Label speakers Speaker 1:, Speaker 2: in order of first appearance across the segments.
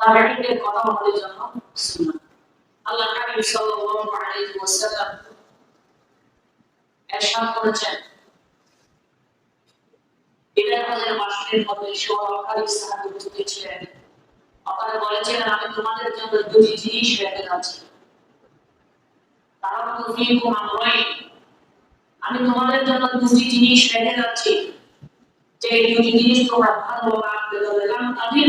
Speaker 1: তাবিঈনদের কথা আমাদের জন্য আল্লাহ হাবিব সাল্লাল্লাহু আলাইহি ওয়াসাল্লাম এরশাদ করেছেন। বিদায় হজের মাসের মধ্যে সহকারী সাহাবী উপস্থিত ছিলেন। আপনারা বলেছিলেন, আমি তোমাদের জন্য দুটি জিনিস রেখে যাচ্ছি। তারা তো ফিকুম আমি তোমাদের জন্য দুটি জিনিস রেখে যাচ্ছি। যে দুটি জিনিস তোমরা ভালো দেবে কারণ তাদের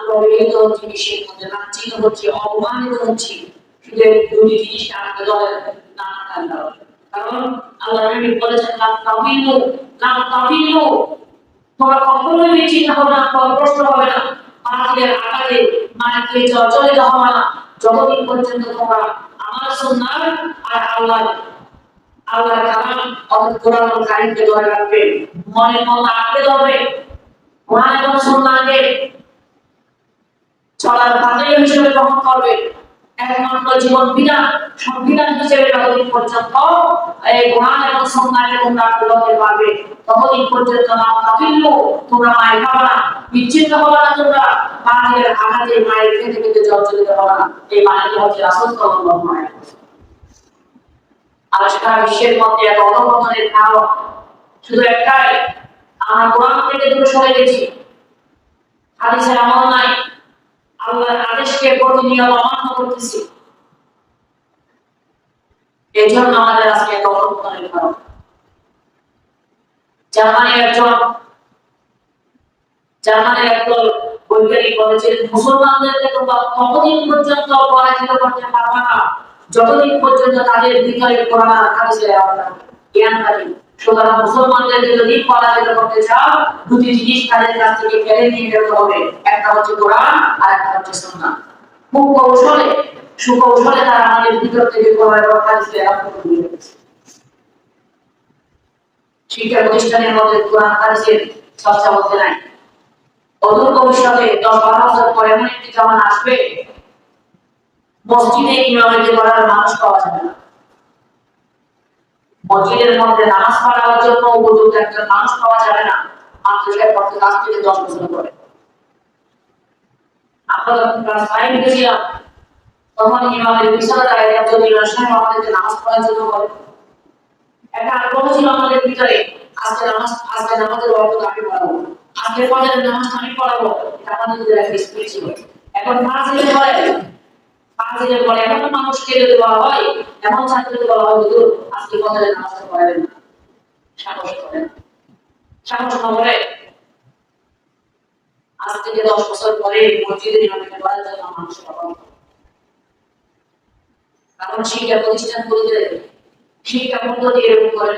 Speaker 1: আমরা বিহিত জিনিসের মধ্যে লাঞ্ছিত হচ্ছি অপমানিত হচ্ছি শুধু দুটি জিনিসটা আমাদের দলের নাম কারণ কারণ আল্লাহ নবী বলেছেন লাম তামিলু লাম তামিলু তোমরা কখনোই বিচ্ছিন্ন হবে। না পরগ্রস্ত হবে না পাখিদের আঘাতে মাটিতে জর্জরিত হবে না যতদিন পর্যন্ত তোমরা আমার সুন্নাহ আর আল্লাহ আল্লাহ কালাম অর্থাৎ কোরআন কারিমকে ধরে রাখবে মনের মতো আঁকড়ে ধরবে কোরআন এবং সুন্নাহকে চলার পাথেয় হিসেবে গ্রহণ করবে। একমাত্র জীবন বিধান, সংবিধান হিসেবে যতদিন পর্যন্ত এই এবং তোমরা ততদিন পর্যন্ত না তোমরা মায়ের খাবে না বিচ্ছিন্ন হবে না তোমরা পাখির আঘাতে মায়ের খেতে খেতে জর্জরিত হবে না। এই মায়ের হচ্ছে সাল্লাল্লাহু আলাইহি ওয়াসাল্লাম। আর সারা বিশ্বের মধ্যে এত অধপতনের কারণ শুধু একটাই, আমরা কোরআন থেকে দূরে সরে গেছি। হাদিসের আমল নাই। আল্লাহর আদেশকে প্রতিনিয়ত অমান্য করতেছি। এই জন্য আমাদের আজকে এত অধপতনের কারণ জার্মানির একজন জার্মানির একদল বৈজ্ঞানিক বলেছেন মুসলমানদেরকে তোমরা ততদিন পর্যন্ত পরাজিত করতে পারবে না? যতদিন পর্যন্ত তাদের ভিতরে কোরআন হাদিসের জ্ঞান থাকে সুতরাং মুসলমানদেরকে যদি পরাজিত করতে চাও, দুটি জিনিস তাদের কাছ থেকে ফেলে নিয়ে যেতে হবে। একটা হচ্ছে কোরআন, আর একটা হচ্ছে সুন্নাহ খুব কৌশলে, সুকৌশলে তারা আমাদের ভিতর থেকে কোরআন এবং হাদিসের আত্মক দিয়ে রেখেছে শিক্ষা প্রতিষ্ঠানের মধ্যে কোরআন, হাদিসের চর্চা হতে নাই। অদূর ভবিষ্যতে দশ বারো বছর পরে এমন একটি জামানা আসবে, মসজিদে ইমামতি করার মানুষ পাওয়া যাবে না। মসজিদের মধ্যে নামাজ পড়ার জন্য উপযুক্ত একজন মানুষ পাওয়া যাবে না। মাদ্রাসায় পড়তে কাছ থেকে দশ বছর আমরা যখন ক্লাস ফাইভ গেছিলাম তখন ইমামের আমাদেরকে নামাজ পড়ার জন্য বলে। একটা আগ্রহ ছিল আমাদের ভিতরে, আজকে নামাজ, আজকে নামাজের অর্থ আমি পড়াবো? আজকে নামাজ আমি পড়াবো, এটা আমাদের একটা ছিল। এখন পরে এমন হয় এমন ছাত্রকে বলা হয়, হুজুর, আজকে নামাজটা পড়াবেন না। সাহস করেন সাহস না করে? আজ থেকে দশ বছর পরে মসজিদে ইমামকে বলার জন্য মানুষ পাবেন কারণ শিক্ষা প্রতিষ্ঠান বলতে শিক্ষা এরকম করে